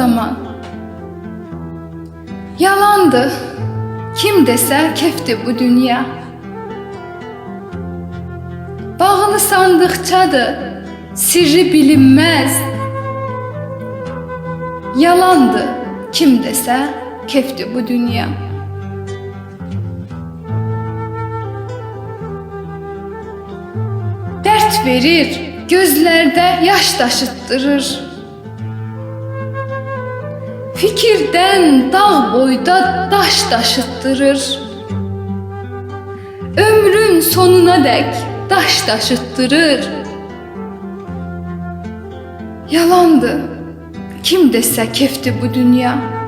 zaman. Yalandı, kim dese kefti bu dünya. Bağlı sandıkçadır, sirri bilinmez. Yalandı, kim dese kefti bu dünya. Dert verir, gözlerde yaş taşıttırır. Fikirden dağ boyda daş taşıttırır. Ömrün sonuna dek daş taşıttırır. Yalandı, kim dese kefti bu dünya.